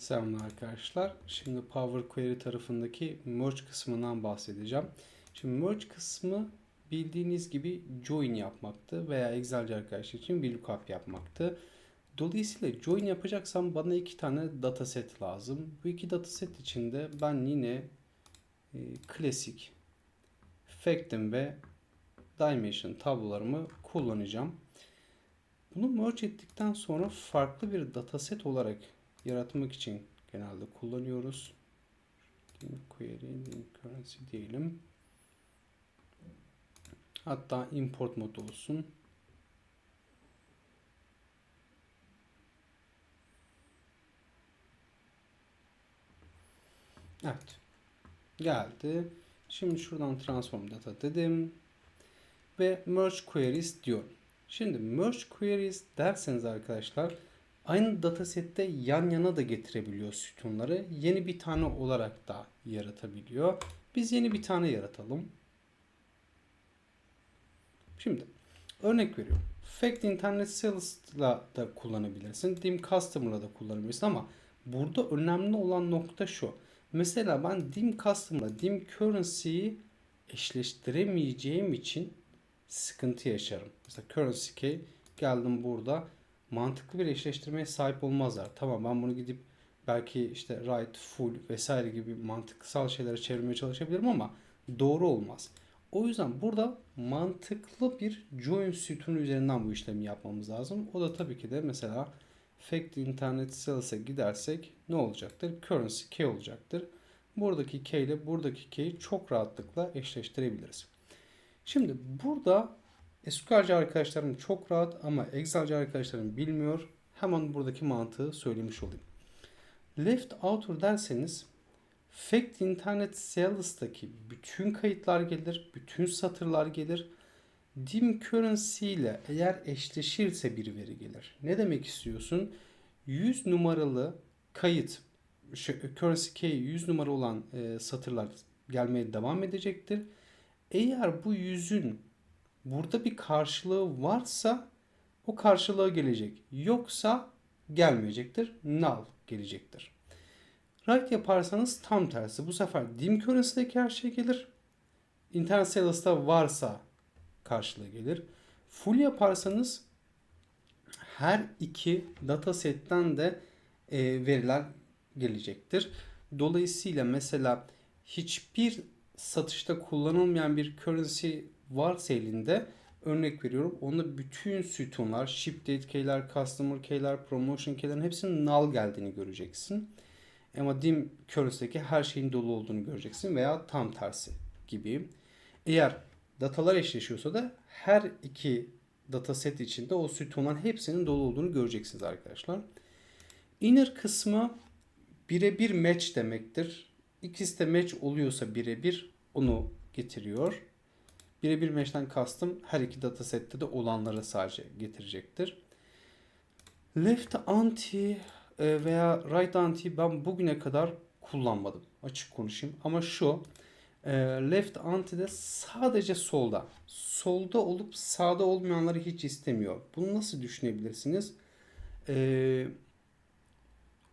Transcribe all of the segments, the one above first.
Selamlar arkadaşlar. Şimdi Power Query tarafındaki merge kısmından bahsedeceğim. Şimdi merge kısmı bildiğiniz gibi join yapmaktı veya Excel'ci arkadaşlar için bir lookup yapmaktı. Dolayısıyla join yapacaksam bana iki tane dataset lazım. Bu iki dataset içinde ben yine e, klasik Factim ve Dimension tablolarımı kullanacağım. Bunu merge ettikten sonra farklı bir dataset olarak yaratmak için genelde kullanıyoruz. Query, currency diyelim. Hatta import mod olsun. Evet. Geldi. Şimdi şuradan transform data dedim. Ve merge queries diyorum. Şimdi merge queries derseniz arkadaşlar aynı datasette yan yana da getirebiliyor sütunları. Yeni bir tane olarak da yaratabiliyor. Biz yeni bir tane yaratalım. Şimdi örnek veriyorum. Fact Internet Sales'la da kullanabilirsin. Dim Customer'la da kullanabilirsin ama burada önemli olan nokta şu. Mesela ben Dim Customer'la Dim Currency'yi eşleştiremeyeceğim için sıkıntı yaşarım. Mesela Currency Key geldim burada mantıklı bir eşleştirmeye sahip olmazlar. Tamam ben bunu gidip belki işte right, full vesaire gibi mantıksal şeylere çevirmeye çalışabilirim ama doğru olmaz. O yüzden burada mantıklı bir join sütunu üzerinden bu işlemi yapmamız lazım. O da tabii ki de mesela fact internet sales'e gidersek ne olacaktır? Currency key olacaktır. Buradaki key ile buradaki key'i çok rahatlıkla eşleştirebiliriz. Şimdi burada SQL'ci arkadaşlarım çok rahat ama Excel'ci arkadaşlarım bilmiyor. Hemen buradaki mantığı söylemiş olayım. Left outer derseniz Fact Internet Sales'taki bütün kayıtlar gelir, bütün satırlar gelir. Dim Currency ile eğer eşleşirse bir veri gelir. Ne demek istiyorsun? 100 numaralı kayıt, Currency Key 100 numara olan e, satırlar gelmeye devam edecektir. Eğer bu yüzün burada bir karşılığı varsa o karşılığa gelecek. Yoksa gelmeyecektir. Null gelecektir. Write yaparsanız tam tersi. Bu sefer dim currency'deki her şey gelir. Internet sales'ta varsa karşılığı gelir. Full yaparsanız her iki datasetten de e, veriler gelecektir. Dolayısıyla mesela hiçbir satışta kullanılmayan bir currency varsa elinde örnek veriyorum. Onda bütün sütunlar, ship date key'ler, customer key'ler, promotion key'lerin hepsinin null geldiğini göreceksin. Ama dim currency'deki her şeyin dolu olduğunu göreceksin veya tam tersi gibi. Eğer datalar eşleşiyorsa da her iki dataset içinde o sütunların hepsinin dolu olduğunu göreceksiniz arkadaşlar. Inner kısmı birebir match demektir. İkisi de match oluyorsa birebir onu getiriyor. Birebir match'ten kastım her iki datasette de olanları sadece getirecektir. Left anti e, veya right anti ben bugüne kadar kullanmadım. Açık konuşayım. Ama şu e, left anti de sadece solda. Solda olup sağda olmayanları hiç istemiyor. Bunu nasıl düşünebilirsiniz?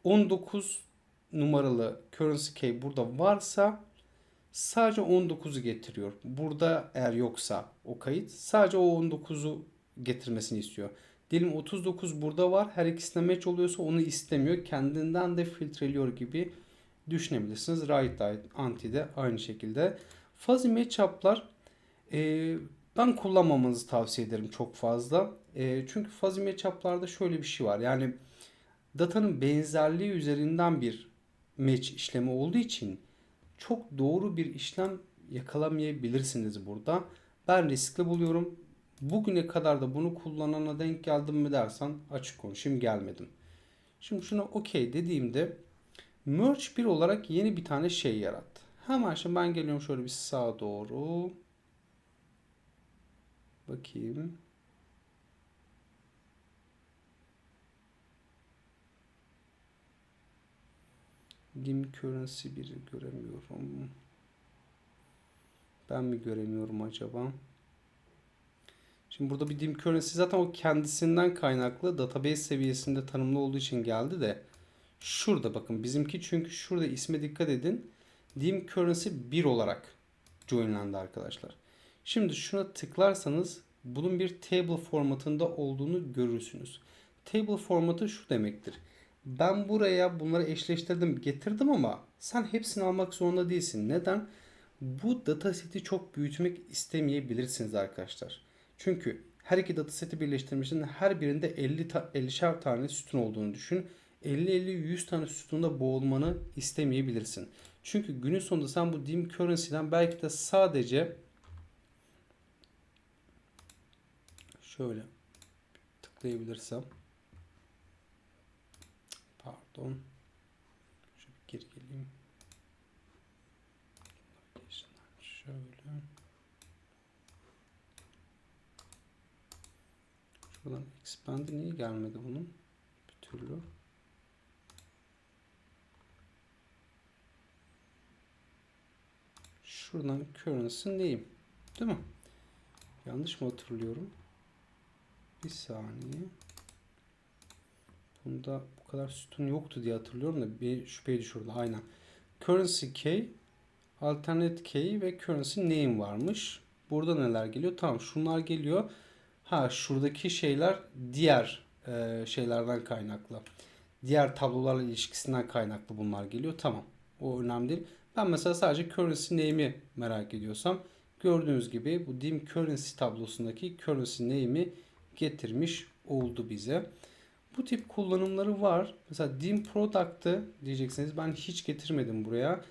19 e, numaralı currency key burada varsa sadece 19'u getiriyor. Burada eğer yoksa o kayıt sadece o 19'u getirmesini istiyor. Diyelim 39 burada var. Her ikisine match oluyorsa onu istemiyor. Kendinden de filtreliyor gibi düşünebilirsiniz. Right anti de aynı şekilde. Fuzzy matchup'lar e, ben kullanmamanızı tavsiye ederim çok fazla. E, çünkü fuzzy matchup'larda şöyle bir şey var. Yani datanın benzerliği üzerinden bir match işlemi olduğu için çok doğru bir işlem yakalamayabilirsiniz burada. Ben riskli buluyorum. Bugüne kadar da bunu kullanana denk geldim mi dersen açık konuşayım gelmedim. Şimdi şuna okey dediğimde merge 1 olarak yeni bir tane şey yarattı. Hemen şimdi ben geliyorum şöyle bir sağa doğru. Bakayım. Dim currency 1'i göremiyorum. Ben mi göremiyorum acaba? Şimdi burada bir dim currency zaten o kendisinden kaynaklı database seviyesinde tanımlı olduğu için geldi de Şurada bakın bizimki çünkü şurada isme dikkat edin. Dim currency 1 olarak joinlendi arkadaşlar. Şimdi şuna tıklarsanız bunun bir table formatında olduğunu görürsünüz. Table formatı şu demektir. Ben buraya bunları eşleştirdim, getirdim ama sen hepsini almak zorunda değilsin. Neden? Bu dataseti çok büyütmek istemeyebilirsiniz arkadaşlar. Çünkü her iki dataseti birleştirmişsin her birinde 50 ta 50'şer tane sütun olduğunu düşün. 50-50-100 tane sütunda boğulmanı istemeyebilirsin. Çünkü günün sonunda sen bu dim currency'den belki de sadece şöyle tıklayabilirsem pardon. Şöyle geri geleyim. Şöyle. Şuradan expand'i niye gelmedi bunun? Bir türlü. Şuradan currency neyim değil mi? Yanlış mı hatırlıyorum? Bir saniye. Bunda bu kadar sütun yoktu diye hatırlıyorum da bir şüpheye düşürdü. Aynen. Currency key, alternate key ve currency name varmış. Burada neler geliyor? Tamam şunlar geliyor. Ha şuradaki şeyler diğer e, şeylerden kaynaklı. Diğer tablolarla ilişkisinden kaynaklı bunlar geliyor. Tamam. O önemli değil. Ben mesela sadece currency name'i merak ediyorsam gördüğünüz gibi bu dim currency tablosundaki currency name'i getirmiş oldu bize. Bu tip kullanımları var. Mesela dim product'ı diyeceksiniz ben hiç getirmedim buraya.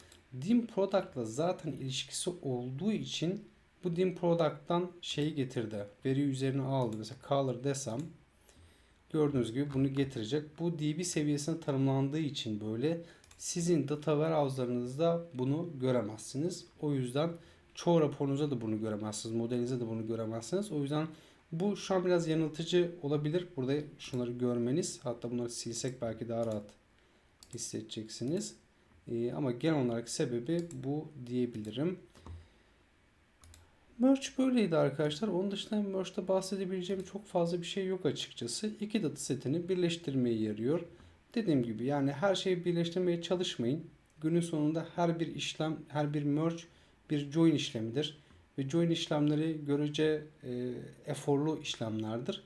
Dim product'la zaten ilişkisi olduğu için bu dim product'tan şeyi getirdi. Veri üzerine aldı. Mesela color desem gördüğünüz gibi bunu getirecek. Bu DB seviyesine tanımlandığı için böyle sizin data warehouse'larınızda bunu göremezsiniz. O yüzden çoğu raporunuzda da bunu göremezsiniz. Modelinizde de bunu göremezsiniz. O yüzden bu şu an biraz yanıltıcı olabilir. Burada şunları görmeniz. Hatta bunları silsek belki daha rahat hissedeceksiniz. Ee, ama genel olarak sebebi bu diyebilirim. Merge böyleydi arkadaşlar. Onun dışında Merge'de bahsedebileceğim çok fazla bir şey yok açıkçası. İki data setini birleştirmeye yarıyor. Dediğim gibi yani her şeyi birleştirmeye çalışmayın. Günün sonunda her bir işlem, her bir merge bir join işlemidir ve join işlemleri görece e, eforlu işlemlerdir.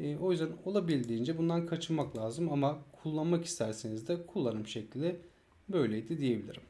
E, o yüzden olabildiğince bundan kaçınmak lazım ama kullanmak isterseniz de kullanım şekli böyleydi diyebilirim.